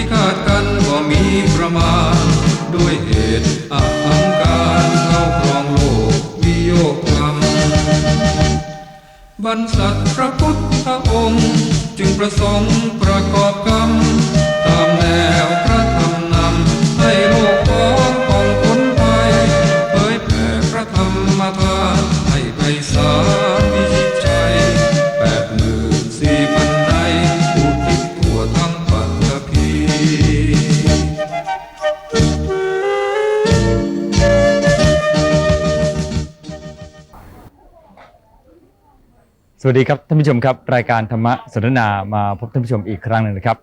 ที่ขาดกันก็มีประมาณ ด้วยเหตุอหังการเข้าครองโลกวิโยกรรมบรรษัทพระพุทธองค์ จึงประสงค์ประกอบกรรม ตามแนว สวัสดีครับท่านผู้ชมครับ รายการธรรมะสนทนามาพบท่านผู้ชมอีกครั้งหนึ่งนะครับ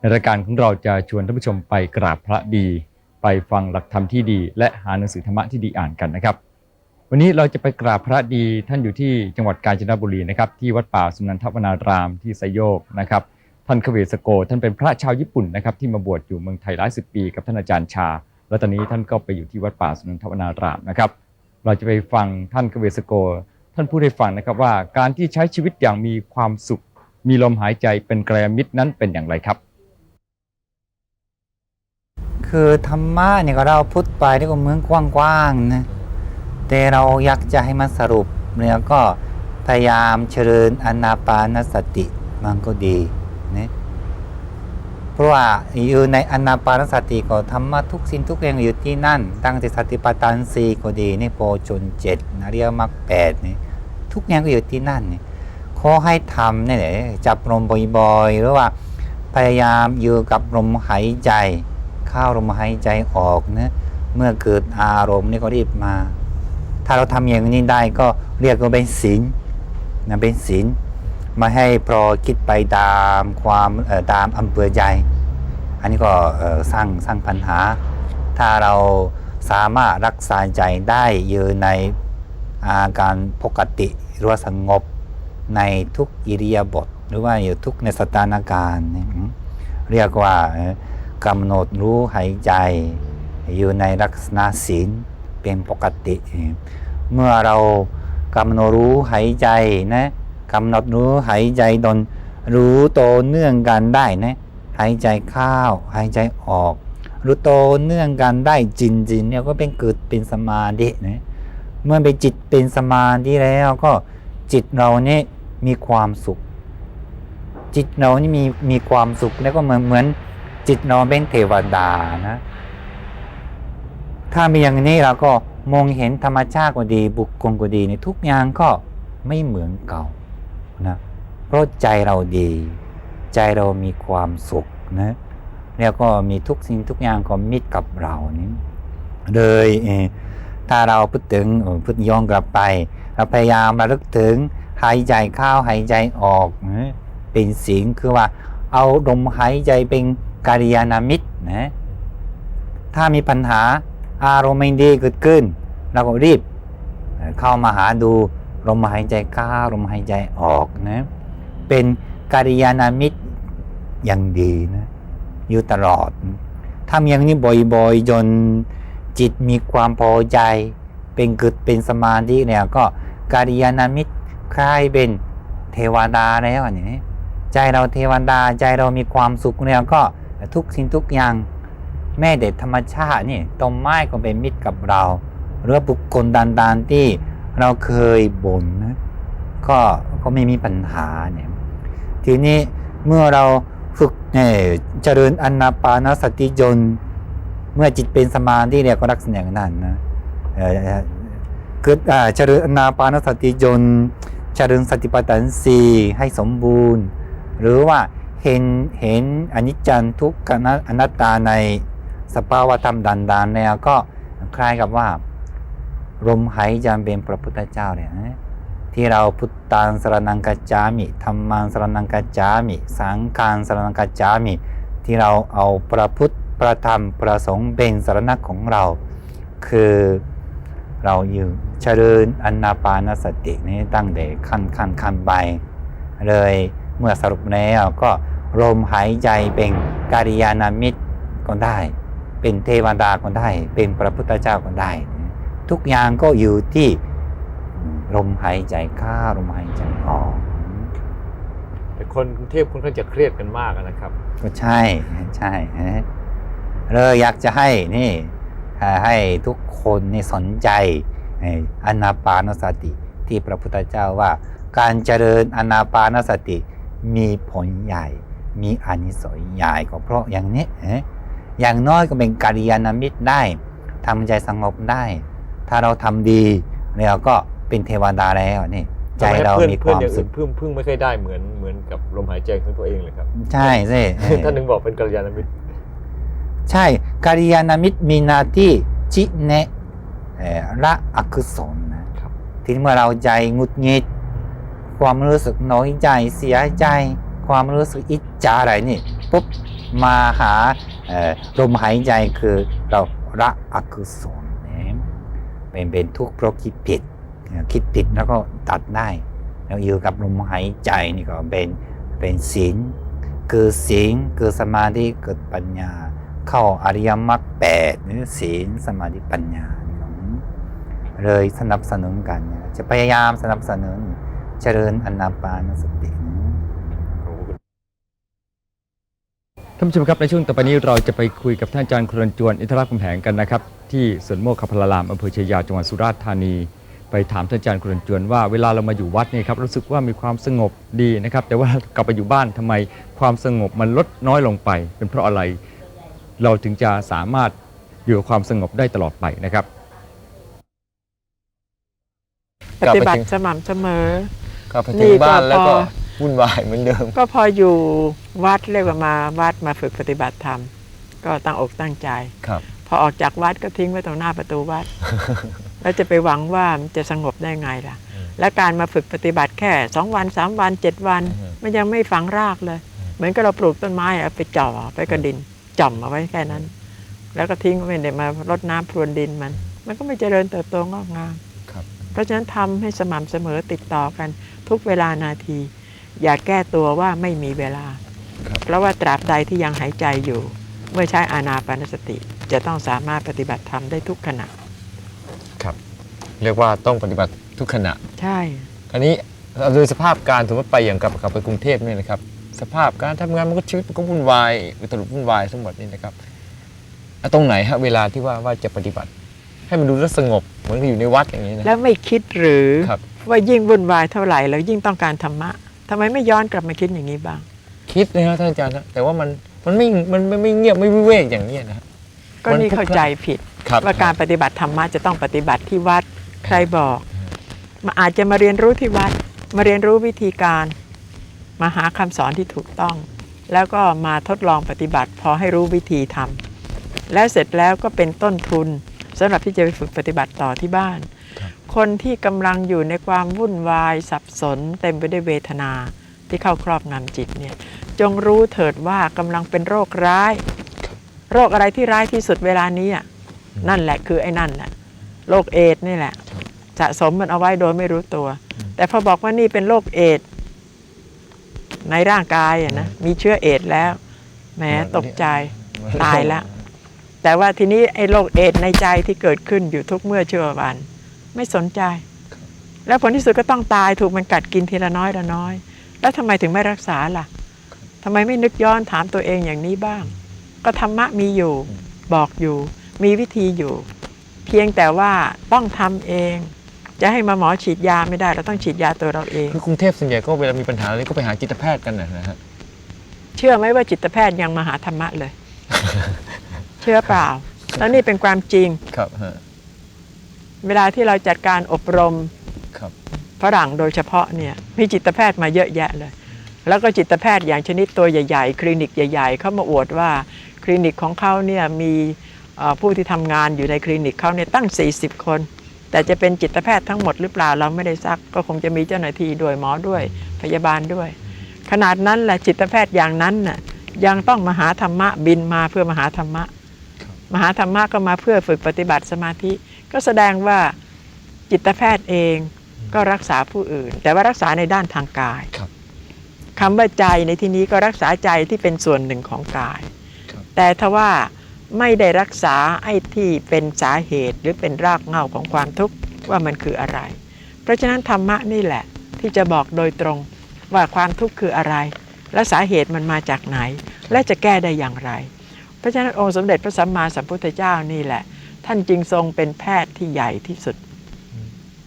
ในรายการของเราจะชวนท่านผู้ชมไปกราบพระดี ไปฟังหลักธรรมที่ดี และหาหนังสือธรรมะที่ดีอ่านกันนะครับ วันนี้เราจะไปกราบพระดีท่านอยู่ที่จังหวัดกาญจนบุรีนะครับที่วัดป่าสุนันทวนารามที่ไซโยกนะครับท่านเขเวสโก ท่านเป็นพระชาวญี่ปุ่นนะครับที่มาบวชอยู่เมืองไทยหลายสิบปีกับท่านอาจารย์ชา และตอนนี้ท่านก็ไปอยู่ที่วัดป่าสุนันทวนารามนะครับเราจะไปฟังท่านเขเวสโก ท่านพูดให้ฟังนะครับว่าการที่ใช้ชีวิตอย่างมีความสุข มีลมหายใจเป็นแกรมิตรนั้นเป็นอย่างไรครับ คือธรรมะเนี่ยก็เราพูดไปที่ก็เหมือนกว้างๆนะแต่เราอยากจะให้มันสรุปเนี่ยก็พยายามเจริญอนาปานสติมันก็ดีนะเพราะว่าอยู่ในอนาปานสติก็ธรรมะทุกสิ่งทุกอย่างอยู่ที่นั่น ตั้งแต่สติปัฏฐานสี่ก็ดีนี่โพชนเจ็ดอริยกมรรคแปดนี่ ทุกอย่างก็อยู่ที่นั่นเนี่ยขอให้ทำนี่แหละจับลมบ่อยๆหรือว่าพยายามอยู่กับลมหายใจ เข้าลมหายใจออกนะเมื่อเกิดอารมณ์นี่ก็รีบมา ถ้าเราทำอย่างนี้ได้ก็เรียกว่าเป็นศีลนะเป็นศีลมาให้พอคิดไปตามความตามอำเภอใจ อันนี้ก็สร้างสร้างปัญหา ถ้าเราสามารถรักษาใจได้อยู่ในอาการปกติ หรือว่าสงบในทุกอิริยาบถหรือว่าอยู่ทุกในสถานการณ์ เรียกว่ากำหนดรู้หายใจ อยู่ในลักษณะศีลเป็นปกติ เมื่อเรากำหนดรู้หายใจนะกำหนดรู้หายใจตนรู้โตเนื่องกันได้นะหายใจเข้าหายใจออก รู้โตเนื่องกันได้จริงๆเนี่ยก็เป็นเกิดเป็นสมาธินะ เมื่อไปจิตเป็นสมาธิแล้วก็จิตเราเนี่ยมีความสุข จิตเรานี่มีมีความสุขแล้วก็เหมือนเหมือนจิตเราเป็นเทวดานะ ถ้ามีอย่างนี้เราก็มองเห็นธรรมชาติก็ดี บุคคลก็ดีในทุกอย่างก็ไม่เหมือนเก่านะเพราะใจเราดี ใจเรามีความสุขนะแล้วก็มีทุกสิ่งทุกอย่างก็มิตรกับเรานี่เลยเอ ถ้าเราพูดถึงพูดย้อนกลับไป เราพยายามระลึกถึงหายใจเข้าหายใจออกเป็นสิ่งคือว่าเอาลมหายใจเป็นกาลยานามิตรนะถ้ามีปัญหาอารมณ์ไม่ดีเกิดขึ้น เราก็รีบเข้ามาหาดูลมหายใจเข้าลมหายใจออกนะเป็นกัลยาณมิตรอย่างดีนะอยู่ตลอดทำอย่างนี้บ่อยๆจน จิตมีความพอใจเป็นกิดเป็นสมาธิเนี่ยก็กัลยาณมิตรคล้ายเป็นเทวดาแล้วอันนี้ใจเราเทวดาใจเรามีความสุขเนี่ยก็ทุกสิ่งทุกอย่างแม่เด็ดธรรมชาตินี่ต้นไม้ก็เป็นมิตรกับเราหรือบุคคลดันๆที่เราเคยบ่นนะก็ก็ไม่มีปัญหาเนี่ยทีนี้เมื่อเราฝึกเนี่ยเจริญอนาปานสติจน เมื่อจิตเป็นสมาธิเนี่ยก็ลักษณะอย่างนั้นนะเอ่อเกิดอ่าเจริญนาปานสติจนเจริญสติปัฏฐานสี่ให้สมบูรณ์ หรือว่าเห็นเห็นอนิจจังทุกขังอนัตตาในสภาวะธรรมดันๆเนี่ยก็คล้ายกับว่า ลมหายใจเป็นพระพุทธเจ้าเนี่ยที่เราพุทธังสรนังกัจจามิธรรมังสรนังกัจจามิ สังฆังสรนังกัจจามิ ที่เราเอาพระพุทธ พระธรรมพระสงฆ์เป็นสรณะของเรา คือเราอยู่เจริญอนาปานสตินี้ตั้งแต่ขั้นขั้นขั้นไปเลยเมื่อสรุปแล้วก็ลมหายใจเป็นกาลิยานามิตรก็ได้ เป็นเทวดาก็ได้ เป็นพระพุทธเจ้าก็ได้ ทุกอย่างก็อยู่ที่ลมหายใจเข้าลมหายใจออก แต่คนกรุงเทพค่อนข้างจะเครียดกันมากนะครับ ก็ใช่ใช่ฮะ เลยอยากจะให้นี่เอ่อให้ทุกคนนี่สนใจไอ้อนาปานสติที่พระพุทธเจ้าว่า การเจริญอนาปานสติมีผลใหญ่ มีอานิสงส์ใหญ่ก็เพราะอย่างนี้เอ๊ะอย่างน้อยก็เป็นกัลยาณมิตรได้ทำใจสงบได้ ถ้าเราทำดีเราก็เป็นเทวดาแล้วนี่ใจเราทำให้มีคเพื่อนวามอย่างสุอื่ขนพึ่งพึ่งไม่เคยได้เหมือนเหมือนกับลมหายใจของตัวเองเลยครับ ใช่สิเออท่านหนึ่งบอกเป็นกัลยาณมิตร ใช่กัลยาณมิตรมีหนาที่จิเนะเอ่อละอกุศลนะครับทีนี้เมื่อเราใจหงุดหงิด ความรู้สึกน้อยใจเสียใจ ความรู้สึกอิจฉาอะไรนี่ปุ๊บมาหาเอ่อลมหายใจคือเราละอกุศลนะเป็นเป็นทุกข์เพราะคิดผิดเอ่อคิดผิดแล้วก็ตัดได้แล้วอยู่กับลมหายใจนี่ก็เป็นเป็นศีลคือศีลคือสมาธิเกิดปัญญา เข้าอริยมรรคแปดหรือศีลสมาธิปัญญาเลยสนับสนุนกัน จะพยายามสนับสนุนเจริญอนาปานสติท่านผู้ชมครับในช่วงต่อไปนี้เราจะไปคุยกับท่านอาจารย์ครนจวนอินทรคำแหงกันนะครับ ที่สวนโมกขพลารามอำเภอชยาจังหวัดสุราษฎร์ธานี ไปถามท่านอาจารย์ครนจวนว่าเวลาเรามาอยู่วัดเนี่ยครับรู้สึกว่ามีความสงบดีนะครับ แต่ว่ากลับไปอยู่บ้านทำไมความสงบมันลดน้อยลงไป เป็นเพราะอะไร เราถึงจะสามารถอยู่กับความสงบได้ตลอดไปนะครับ ปฏิบัติสม่ำเสมอ กลับไปนี่ถึงก็บ้านแล้วก็พอวุ่นวายเหมือนเดิม ก็พออยู่วัดเรียกว่ามาวัดมาฝึกปฏิบัติธรรม ก็ตั้งอกตั้งใจ ครับ พอออกจากวัดก็ทิ้งไว้ตรงหน้าประตูวัด แล้วจะไปหวังว่ามันจะสงบได้ไงล่ะอืมและการมาฝึกปฏิบัติแค่สองวันสามวันเจ็ดวันอืมมันยังไม่ฝังรากเลย เหมือนกับเราปลูกต้นไม้เอาไปจ่อไปกระดิน จ่อมเอาไว้แค่นั้น แล้วก็ทิ้งไว้เดี๋ยวมารดน้ำพรวนดินมัน มันก็ไม่เจริญเติบโตงอกงามครับเพราะฉะนั้นทำให้สม่ำเสมอติดต่อกันทุกเวลานาที อย่าแก้ตัวว่าไม่มีเวลาครับเพราะว่าตราบใดที่ยังหายใจอยู่ เมื่อใช้อานาปานสติ จะต้องสามารถปฏิบัติธรรมได้ทุกขณะ ครับ เรียกว่าต้องปฏิบัติทุกขณะ ใช่ อันนี้โดยสภาพการสมมติไปอย่างกับกับไปกรุงเทพเนี่ยนะครับ สภาพการทำงานมันก็ชีวิตมันก็วุ่นวายอุตรุดวุ่นวายทั้งหมดนี่นะครับอะตรงไหนฮะเวลาที่ว่าว่าจะปฏิบัติ ให้มันดูแล้วสงบเหมือนกับอยู่ในวัดอย่างนี้นะแล้วไม่คิดหรือครับว่ายิ่งวุ่นวายเท่าไหร่แล้วยิ่งต้องการธรรมะทำไมไม่ย้อนกลับมาคิดอย่างนี้บ้าง คิดนะฮะท่านอาจารย์นะแต่ว่ามันมันไม่มันไม่ไม่เงียบไม่วิเวกอย่างนี้นะฮะก็มันนี่พลุกเข้าใจผิดครับว่าการปฏิบัติธรรมะจะต้องปฏิบัติที่วัดใครบอกมาอาจจะมาเรียนรู้ที่วัดมาเรียนรู้วิธีการ มาหาคำสอนที่ถูกต้อง แล้วก็มาทดลองปฏิบัติ พอให้รู้วิธีทำแล้วเสร็จแล้วก็เป็นต้นทุนสำหรับที่จะไปฝึกปฏิบัติต่อที่บ้าน คนที่กำลังอยู่ในความวุ่นวายสับสน เต็มไปด้วยเวทนาที่เข้าครอบงำจิตเนี่ยจงรู้เถิดว่ากำลังเป็นโรคร้าย โรคอะไรที่ร้ายที่สุดเวลานี้อะนั่นแหละคือไอ้นั่นแหละโรคเอดส์นี่แหละสะสมมันเอาไว้โดยไม่รู้ตัว แต่พอบอกว่านี่เป็นโรคเอดส์ ในร่างกายอะนะมีเชื้อเอดส์แล้วแหมตกใจตายแล้ว แต่ว่าทีนี้ไอ้โรคเอดส์ในใจที่เกิดขึ้นอยู่ทุกเมื่อเชื่อวัน ไม่สนใจ แล้วผลที่สุดก็ต้องตายถูกมันกัดกินทีละน้อยละน้อย แล้วทำไมถึงไม่รักษาล่ะทำไมไม่นึกย้อนถามตัวเองอย่างนี้บ้าง ก็ธรรมะมีอยู่ บอกอยู่ มีวิธีอยู่ เพียงแต่ว่าต้องทำเอง จะให้มาหมอฉีดยาไม่ได้เราต้องฉีดยาตัวเราเอง คือกรุงเทพส่วนใหญ่ก็เวลามีปัญหาอะไรก็ไปหาจิตแพทย์กันนะฮะเชื่อไหมว่าจิตแพทย์ยังมาหาธรรมะเลย เชื่อเปล่า แล้วนี่เป็นความจริง ครับฮะเวลาที่เราจัดการอบรมครับฝรั่งโดยเฉพาะเนี่ยมีจิตแพทย์มาเยอะแยะเลย แล้วก็จิตแพทย์อย่างชนิดตัวใหญ่ ๆ คลินิกใหญ่ ๆ เขามาอวดว่าคลินิกของเขาเนี่ยมีเอ่อผู้ที่ทำงานอยู่ในคลินิกเขาเนี่ยตั้ง 40 คน แต่จะเป็นจิตแพทย์ทั้งหมดหรือเปล่าเราไม่ได้ซัก ก็คงจะมีเจ้าหน้าที่ด้วยหมอด้วยพยาบาลด้วย ขนาดนั้นแหละจิตแพทย์อย่างนั้นน่ะยังต้องมาหาธรรมะบินมาเพื่อมาหาธรรมะมหาธรรมะก็มาเพื่อฝึกปฏิบัติสมาธิ ก็แสดงว่าจิตแพทย์เองก็รักษาผู้อื่น แต่ว่ารักษาในด้านทางกายครับคำว่าใจในที่นี้ก็รักษาใจที่เป็นส่วนหนึ่งของกายครับแต่ถ้าว่า ไม่ได้รักษาไอ้ที่เป็นสาเหตุหรือเป็นรากเหง้าของความทุกข์ว่ามันคืออะไร เพราะฉะนั้นธรรมะนี่แหละที่จะบอกโดยตรงว่าความทุกข์คืออะไร และสาเหตุมันมาจากไหน และจะแก้ได้อย่างไร เพราะฉะนั้นองค์สมเด็จพระสัมมาสัมพุทธเจ้านี่แหละ ท่านจึงทรงเป็นแพทย์ที่ใหญ่ที่สุด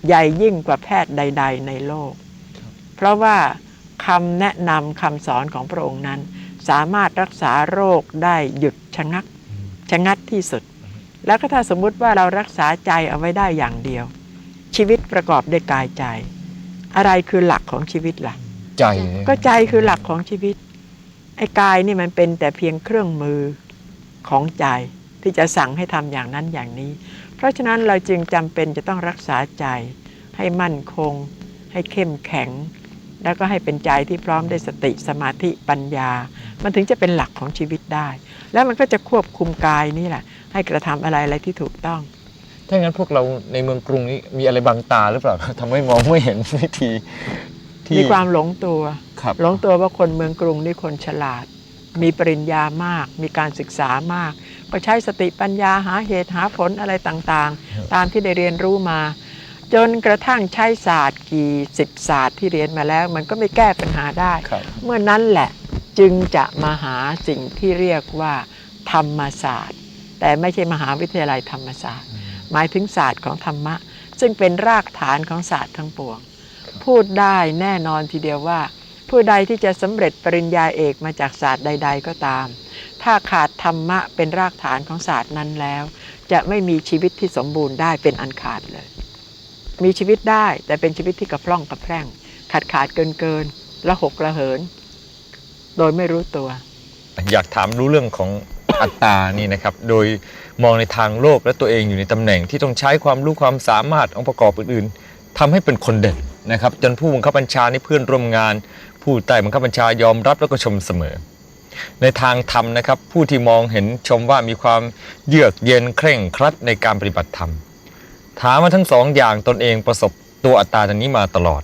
ใหญ่ยิ่งกว่าแพทย์ใด ๆ ในโลก เพราะว่าคำแนะนำคำสอนของพระองค์นั้น สามารถรักษาโรคได้หยุดชะงัก ชะงัดที่สุด แล้วก็ถ้าสมมุติว่าเรารักษาใจเอาไว้ได้อย่างเดียว ชีวิตประกอบด้วยกายใจ อะไรคือหลักของชีวิตล่ะ ใจ ก็ใจคือหลักของชีวิต ไอ้กายนี่มันเป็นแต่เพียงเครื่องมือของใจที่จะสั่งให้ทำอย่างนั้นอย่างนี้ เพราะฉะนั้นเราจึงจำเป็นจะต้องรักษาใจให้มั่นคง ให้เข้มแข็ง แล้วก็ให้เป็นใจที่พร้อมได้วยสติสมาธิปัญญา มันถึงจะเป็นหลักของชีวิตได้ แล้วมันก็จะควบคุมกายนี่แหละ ให้กระทำอะไรอะไรที่ถูกต้อง ถ้างั้นพวกเราในเมืองกรุงนี้มีอะไรบังตาหรือเปล่าทำให้มองไม่เห็นวิธีที่มีความหลงตัวครับหลงตัวว่าคนเมืองกรุงนี่คนฉลาด มีปริญญามาก มีการศึกษามาก ก็ใช้สติปัญญาหาเหตุหาผลอะไรต่างๆ ตามที่ได้เรียนรู้มา จนกระทั่งใช้ศาสตร์กี่สิบศาสตร์ที่เรียนมาแล้ว มันก็ไม่แก้ปัญหาได้ครับเมื่อนั้นแหละจึงจะมาหาสิ่งที่เรียกว่า ธรรมศาสตร์ แต่ไม่ใช่มหาวิทยาลัยธรรมศาสตร์ หมายถึงศาสตร์ของธรรมะ ซึ่งเป็นรากฐานของศาสตร์ทั้งปวง พูดได้แน่นอนทีเดียวว่า ผู้ใดที่จะสำเร็จปริญญาเอกมาจากศาสตร์ใด ๆ ก็ตาม ถ้าขาดธรรมะเป็นรากฐานของศาสตร์นั้นแล้ว จะไม่มีชีวิตที่สมบูรณ์ได้เป็นอันขาดเลย มีชีวิตได้ แต่เป็นชีวิตที่กระพร่องกระแพร่ง ขาดขาดเกินเกินละหกละเหิน โดยไม่รู้ตัว อยากถามรู้เรื่องของอัตตานี่นะครับ โดยมองในทางโลกและตัวเองอยู่ในตำแหน่งที่ต้องใช้ความรู้ความสามารถองค์ประกอบอื่นๆทำให้เป็นคนเด่นนะครับ จนผู้บังคับบัญชานี่เพื่อนร่วมงาน ผู้ใต้บังคับบัญชายอมรับแล้วก็ชมเสมอ ในทางธรรมนะครับ ผู้ที่มองเห็นชมว่ามีความเยือกเย็นเคร่งครัดในการปฏิบัติธรรม ถามว่าทั้งสองอย่างตนเองประสบตัวอัตตาตรงนี้มาตลอด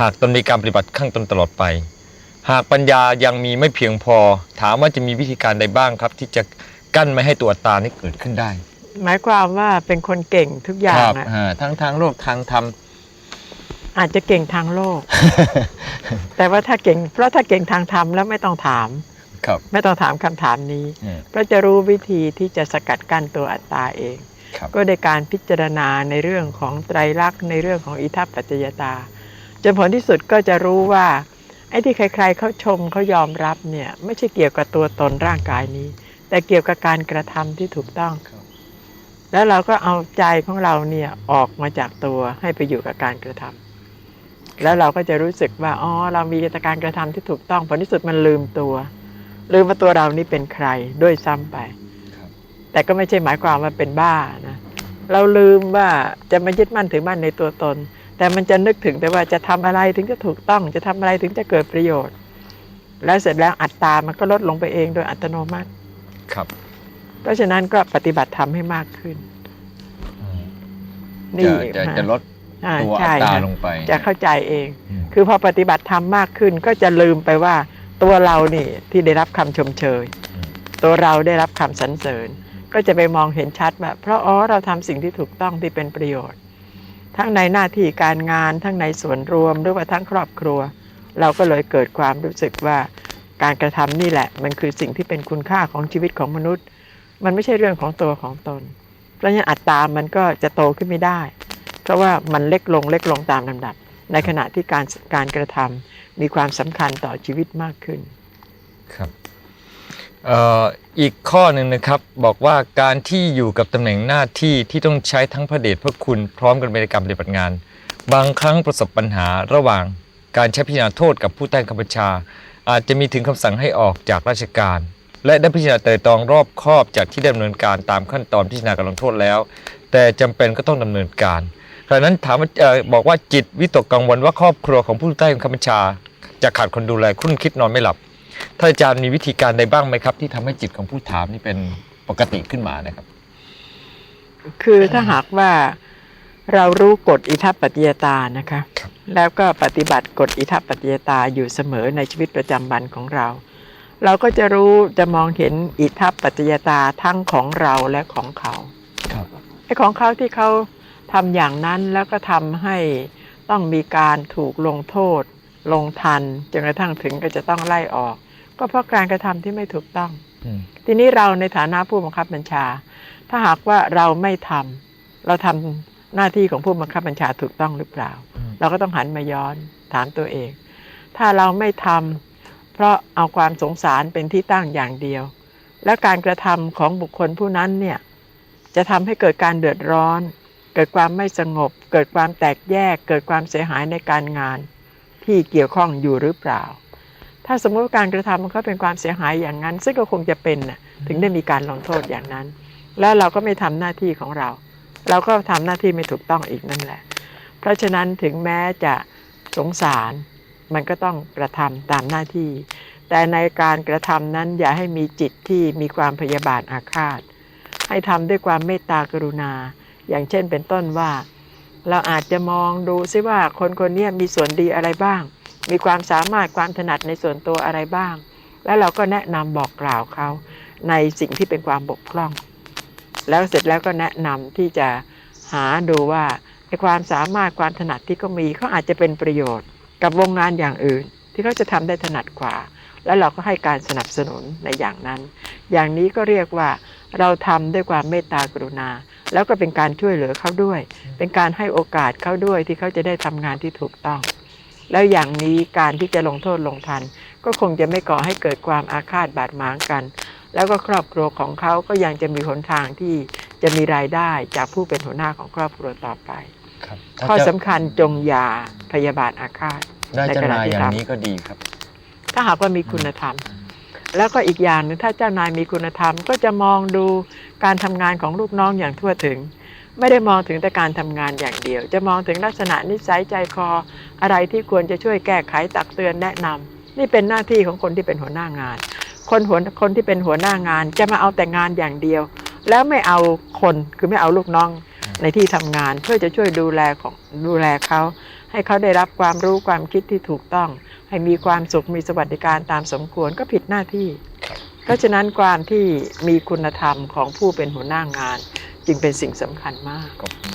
หากตนมีการปฏิบัติข้างตนตลอดไป หากปัญญายังมีไม่เพียงพอ ถามว่าจะมีวิธีการใดบ้างครับ ที่จะกั้นไม่ให้ตัวอัตตานี้เกิดขึ้นได้ หมายความว่าเป็นคนเก่งทุกอย่างครับอะอ่าทั้งทางโลกทางธรรม อาจจะเก่งทางโลก แต่ว่าถ้าเก่ง เพราะถ้าเก่งทางธรรมแล้วไม่ต้องถาม ครับไม่ต้องถามคำถามนี้ อืมเพราะจะรู้วิธีที่จะสกัดกั้นตัวอัตตาเองครับ ก็โดยการพิจารณาในเรื่องของไตรลักษณ์ในเรื่องของอิทัปปัจจยตา จนผลที่สุดก็จะรู้ว่าไอ้ที่ใครๆเขาชมเขายอมรับเนี่ยไม่ใช่เกี่ยวกับตัวตนร่างกายนี้ แต่เกี่ยวกับการกระทำที่ถูกต้องแล้วเราก็เอาใจของเราเนี่ยออกมาจากตัวให้ไปอยู่กับการกระทำแล้วเราก็จะรู้สึกว่าอ๋อเรามีการกระทำที่ถูกต้องผลที่สุดมันลืมตัว ลืมว่าตัวเรานี่เป็นใครด้วยซ้ำไปครับ แต่ก็ไม่ใช่หมายความว่าเป็นบ้านะเราลืมว่าจะมายึดมั่นถือมั่นในตัวตน แต่มันจะนึกถึงแต่ว่าจะทำอะไรถึงจะถูกต้อง จะทำอะไรถึงจะเกิดประโยชน์ แล้วเสร็จแล้วอัตตามันก็ลดลงไปเองโดยอัตโนมัติครับ เพราะฉะนั้นก็ปฏิบัติธรรมให้มากขึ้นจะจะจะลดอ่าตัวอัใช่ตตาค่ะลงไป จะเข้าใจเองอืมคือพอปฏิบัติธรรมมากขึ้นก็จะลืมไปว่าตัวเรานี่ที่ได้รับคำชมเชย ตัวเราได้รับคำสรรเสริญ ก็จะไปมองเห็นชัดว่าเพราะอ๋อเราทำสิ่งที่ถูกต้องที่เป็นประโยชน์ ทั้งในหน้าที่การงานทั้งในส่วนรวมหรือว่าทั้งครอบครัว เราก็เลยเกิดความรู้สึกว่าการกระทำนี่แหละ มันคือสิ่งที่เป็นคุณค่าของชีวิตของมนุษย์ มันไม่ใช่เรื่องของตัวของตน เพราะฉะนั้นอัตตามันก็จะโตขึ้นไม่ได้ เพราะว่ามันเล็กลงเล็กลงตามลำดับ ในขณะที่การการกระทำมีความสำคัญต่อชีวิตมากขึ้น ครับ อีกข้อหนึ่งนะครับบอกว่าการที่อยู่กับตำแหน่งหน้าที่ที่ต้องใช้ทั้งพระเดชพระคุณพร้อมกันในการปฏิบัติงาน บางครั้งประสบปัญหาระหว่างการใช้พิจารณาโทษกับผู้ใต้งคับบัญชา อาจจะมีถึงคำสั่งให้ออกจากราชการ และได้พิจารณาไตรตรองรอบคอบจากที่ดำเนินการตามขั้นตอนพิจารณาการลงโทษแล้ว แต่จำเป็นก็ต้องดำเนินการขณะนั้นถามว่าบอกว่าจิตวิตกกังวลว่าครอบครัวของผู้ใต้คับบัญชา จะขาดคนดูแลครุ่นคิดนอนไม่หลับ ท่านอาจารย์มีวิธีการใดบ้างไหมครับ ที่ทำให้จิตของผู้ถามนี่เป็นปกติขึ้นมานะครับ คือถ้าหากว่าเรารู้กฎอิทัปปัจจยตานะคะครับแล้วก็ปฏิบัติกฎอิทัปปัจจยตาอยู่เสมอในชีวิตประจำวันของเรา เราก็จะรู้จะมองเห็นอิทัปปัจจยตาทั้งของเราและของเขาครับไอ้ของเขาที่เขาทำอย่างนั้นแล้วก็ทำให้ต้องมีการถูกลงโทษ ลงทันจนกระทั่งถึงก็จะต้องไล่ออก ก็เพราะการกระทำที่ไม่ถูกต้องอืมทีนี้เราในฐานะผู้บังคับบัญชา ถ้าหากว่าเราไม่ทำเราทำหน้าที่ของผู้บังคับบัญชาถูกต้องหรือเปล่าอืมเราก็ต้องหันมาย้อนถามตัวเอง ถ้าเราไม่ทำเพราะเอาความสงสารเป็นที่ตั้งอย่างเดียว และการกระทำของบุคคลผู้นั้นเนี่ยจะทำให้เกิดการเดือดร้อน เกิดความไม่สงบ เกิดความแตกแยก เกิดความเสียหายในการงาน ที่เกี่ยวข้องอยู่หรือเปล่า ถ้าสมมติว่าการกระทำมันก็เป็นความเสียหายอย่างนั้น ซึ่งก็คงจะเป็นน่ะถึงได้มีการลงโทษอย่างนั้น แล้วเราก็ไม่ทำหน้าที่ของเรา เราก็ทำหน้าที่ไม่ถูกต้องอีกนั่นแหละ เพราะฉะนั้นถึงแม้จะสงสารมันก็ต้องกระทำตามหน้าที่ แต่ในการกระทำนั้นอย่าให้มีจิตที่มีความพยาบาทอาฆาต ให้ทำด้วยความเมตตากรุณา อย่างเช่นเป็นต้นว่า เราอาจจะมองดูซิว่าคนคนนี้มีส่วนดีอะไรบ้าง มีความสามารถความถนัดในส่วนตัวอะไรบ้าง แล้วเราก็แนะนำบอกกล่าวเขาในสิ่งที่เป็นความบกพร่อง แล้วเสร็จแล้วก็แนะนำที่จะหาดูว่าไอ้ความสามารถความถนัดที่เขามีเขาอาจจะเป็นประโยชน์ กับวงงานอย่างอื่น ที่เขาจะทำได้ถนัดกว่า แล้วเราก็ให้การสนับสนุนในอย่างนั้น อย่างนี้ก็เรียกว่าเราทำด้วยความเมตตากรุณา แล้วก็เป็นการช่วยเหลือเขาด้วย เป็นการให้โอกาสเขาด้วยที่เขาจะได้ทำงานที่ถูกต้อง แล้วอย่างนี้การที่จะลงโทษลงทัน ก็คงจะไม่ก่อให้เกิดความอาฆาตบาดหมางกัน แล้วก็ครอบครัวของเขาก็ยังจะมีหนทางที่จะมีรายได้จากผู้เป็นหัวหน้าของครอบครัวต่อไปครับข้อถ้าสำคัญจงอย่าพยาบาทอาฆาตได้เจ้านายในขณะที่อย่างทำนี้ก็ดีครับ ถ้าหากว่ามีคุณธรรม แล้วก็อีกอย่างหนึ่งถ้าเจ้านายมีคุณธรรม ก็จะมองดูการทำงานของลูกน้องอย่างทั่วถึง ไม่ได้มองถึงแต่การทำงานอย่างเดียว จะมองถึงลักษณะนิสัยใจคอ อะไรที่ควรจะช่วยแก้ไขตักเตือนแนะนำนี่เป็นหน้าที่ของคนที่เป็นหัวหน้างาน คนหัวคนที่เป็นหัวหน้างานจะมาเอาแต่งานอย่างเดียว แล้วไม่เอาคนคือไม่เอาลูกน้องในที่ทำงานเพื่อจะช่วยดูแลของดูแลเขาให้เขาได้รับความรู้ความคิดที่ถูกต้อง ให้มีความสุขมีสวัสดิการตามสมควรก็ผิดหน้าที่ เพราะฉะนั้นความที่มีคุณธรรมของผู้เป็นหัวหน้างาน จึงเป็นสิ่งสำคัญมากขอบคุณ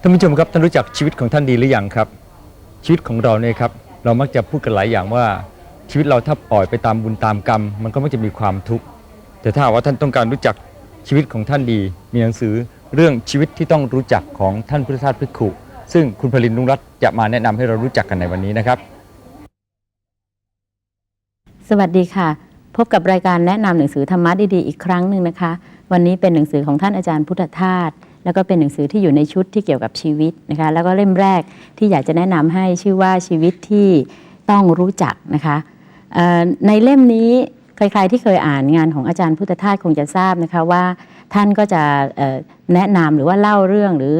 ท่านผู้ชมครับท่านรู้จักชีวิตของท่านดีหรือยังครับ ชีวิตของเราเนี่ยครับ เรามักจะพูดกันหลายอย่างว่าชีวิตเราถ้าปล่อยไปตามบุญตามกรรม มันก็มักจะมีความทุกข์แต่ถ้าหากว่าท่านต้องการรู้จักชีวิตของท่านดี มีหนังสือเรื่องชีวิตที่ต้องรู้จักของท่านพุทธทาสพิกขุ ซึ่งคุณพลินลุงรัตน์จะมาแนะนำให้เรารู้จักกันในวันนี้นะครับ สวัสดีค่ะ พบกับรายการแนะนำหนังสือธรรมะดีๆอีกครั้งหนึ่งนะคะ วันนี้เป็นหนังสือของท่านอาจารย์พุทธทาสแล้วก็เป็นหนังสือที่อยู่ในชุดที่เกี่ยวกับชีวิตนะคะแล้วก็เล่มแรกที่อยากจะแนะนำให้ชื่อว่าชีวิตที่ต้องรู้จักนะคะในเล่มนี้ใครๆที่เคยอ่านงานของอาจารย์พุทธทาสคงจะทราบนะคะว่า ท่านก็จะแนะนำหรือว่าเล่าเรื่องหรือ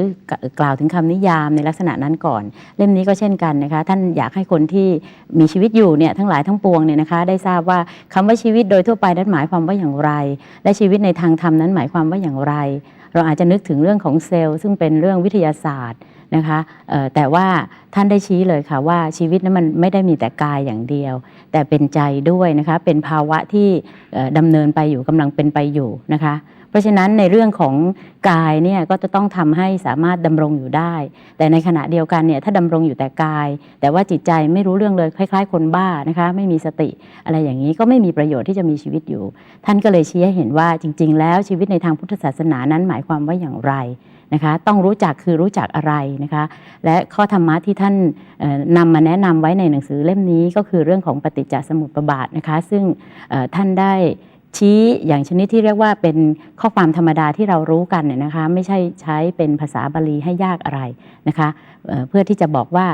กล่าวถึงคำนิยามในลักษณะนั้นก่อน เล่มนี้ก็เช่นกันนะคะ ท่านอยากให้คนที่มีชีวิตอยู่เนี่ยทั้งหลายทั้งปวงเนี่ยนะคะ ได้ทราบว่าคำว่าชีวิตโดยทั่วไปนั้นหมายความว่าอย่างไร และชีวิตในทางธรรมนั้นหมายความว่าอย่างไร เราอาจจะนึกถึงเรื่องของเซลล์ ซึ่งเป็นเรื่องวิทยาศาสตร์นะคะแต่ว่าท่านได้ชี้เลยค่ะว่าชีวิตนั้นมันไม่ได้มีแต่กายอย่างเดียว แต่เป็นใจด้วยนะคะเป็นภาวะที่เอ่อดำเนินไปอยู่กำลังเป็นไปอยู่นะคะ เพราะฉะนั้นในเรื่องของกายเนี่ยก็จะต้องทำให้สามารถดำรงอยู่ได้ แต่ในขณะเดียวกันเนี่ยถ้าดำรงอยู่แต่กาย แต่ว่าจิตใจไม่รู้เรื่องเลยคล้าย ๆ คนบ้านะคะไม่มีสติอะไรอย่างนี้ก็ไม่มีประโยชน์ที่จะมีชีวิตอยู่ ท่านก็เลยชี้ให้เห็นว่าจริง ๆ แล้วชีวิตในทางพุทธศาสนานั้นหมายความว่าอย่างไรนะคะต้องรู้จักคือรู้จักอะไรนะคะและข้อธรรมะที่ท่านเอ่อนำมาแนะนำไว้ในหนังสือเล่มนี้ก็คือเรื่องของปฏิจจสมุปบาทนะคะซึ่งท่านได้ ชี้อย่างชนิดที่เรียกว่าเป็นข้อความธรรมดาที่เรารู้กันเนี่ยนะคะไม่ใช่ใช้เป็นภาษาบาลีให้ยากอะไรนะคะเเพื่อที่จะบอกว่า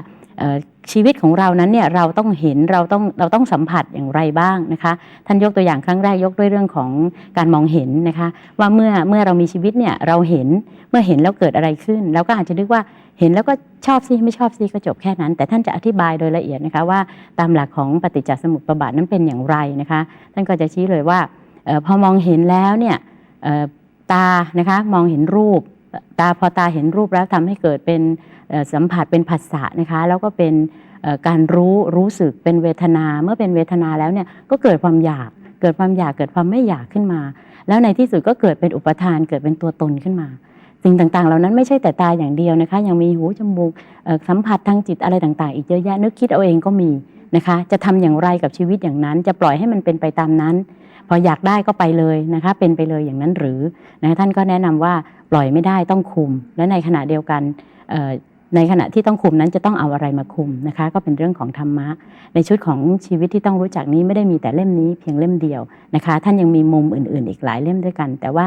ชีวิตของเรานั้นเนี่ยเราต้องเห็นเราต้องเราต้องสัมผัสอย่างไรบ้างนะคะท่านยกตัวอย่างครั้งแรกยกด้วยเรื่องของการมองเห็นนะคะว่าเมื่อเมื่อเรามีชีวิตเนี่ยเราเห็นเมื่อเห็นแล้วเกิดอะไรขึ้นเราก็อาจจะนึกว่าเห็นแล้วก็ชอบซิไม่ชอบซิก็จบแค่นั้น แต่ท่านจะอธิบายโดยละเอียดนะคะว่าตามหลักของปฏิจจสมุปบาทนั้นเป็นอย่างไรนะคะ ท่านก็จะชี้เลยว่า พอมองเห็นแล้วเนี่ยตานะคะมองเห็นรูป ตาพอตาเห็นรูปแล้วทำให้เกิดเป็นสัมผัสเป็นผัสสะนะคะแล้วก็เป็นการรู้รู้สึกเป็นเวทนาเมื่อเป็นเวทนาแล้วเนี่ยก็เกิดความอยากเกิดความอยากเกิดความไม่อยากขึ้นมา แล้วในที่สุดก็เกิดเป็นอุปทานเกิดเป็นตัวตนขึ้นมาสิ่งต่างๆ เหล่านั้นไม่ใช่แต่ตาอย่างเดียวนะคะ ยังมีหูจมูกสัมผัสทางจิตอะไรต่างๆ อีกเยอะแยะนึกคิดเอาเองก็มีนะคะ จะทำอย่างไรกับชีวิตอย่างนั้น จะปล่อยให้มันเป็นไปตามนั้น พออยากได้ก็ไปเลยนะคะ เป็นไปเลยอย่างนั้นหรือนะท่านก็แนะนำว่าปล่อยไม่ได้ต้องคุม และในขณะเดียวกันในขณะที่ต้องคุมนั้นจะต้องเอาอะไรมาคุมนะคะ ก็เป็นเรื่องของธรรมะ ในชุดของชีวิตที่ต้องรู้จักนี้ไม่ได้มีแต่เล่มนี้เพียงเล่มเดียวนะคะ ท่านยังมีมุมอื่น ๆ อีกหลายเล่มด้วยกัน แต่ว่า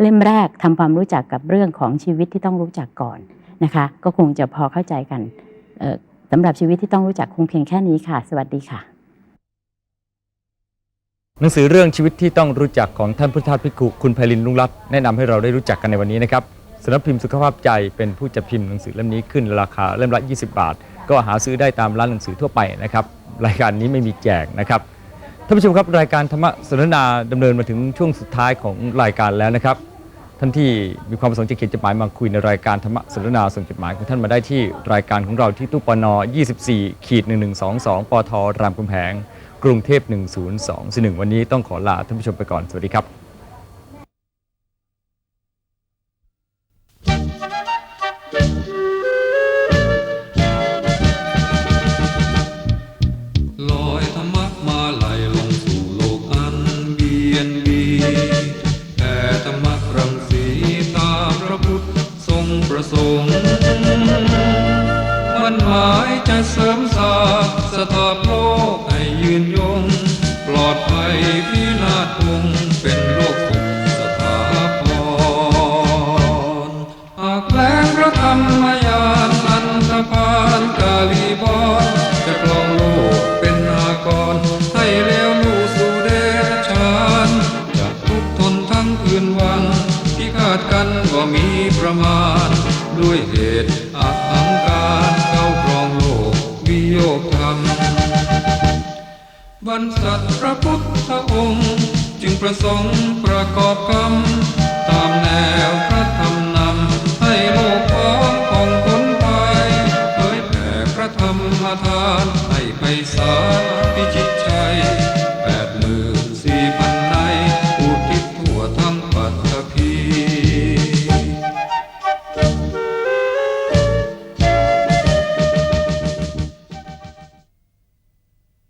เล่มแรกทำความรู้จักกับเรื่องของชีวิตที่ต้องรู้จักก่อนนะคะ ก็คงจะพอเข้าใจกันสำหรับชีวิตที่ต้องรู้จักคงเพียงแค่นี้ค่ะ สวัสดีค่ะ หนังสือเรื่องชีวิตที่ต้องรู้จักของท่านพุทธทาสภิกขุคุณไพลินลุงรัตน์แนะนำให้เราได้รู้จักกันในวันนี้นะครับสำนักพิมพ์สุขภาพใจเป็นผู้จัดพิมพ์หนังสือเล่มนี้ขึ้นราคาเล่มละ 20 บาท ก็หาซื้อได้ตามร้านหนังสือทั่วไปนะครับรายการนี้ไม่มีแจกนะครับท่านผู้ชมครับรายการธรรมะสนทนาดำเนินมาถึงช่วงสุดท้ายของรายการแล้วนะครับ ท่านที่มีความประสงค์จะเขียนจดหมายมาคุยในรายการธรรมะสนทนาส่งจดหมายของท่านมาได้ที่รายการของเราที่ตู้ปน24ขีด1122 ปทรามคำแหง กรุงเทพ 102 1 วันนี้ต้องขอลาท่านผู้ชมไปก่อน สวัสดีครับ กันว่ามีประมาณ ด้วยเหตุอาหังการเข้าครองโลกวิโยคธรรมบรรษัทพระพุทธองค์ จึงประสงค์ประกอบกรรม ตามแนวพระธรรมนำให้โลกพ้องของคนไปเผยแผ่พระธรรมทานให้ไปสาร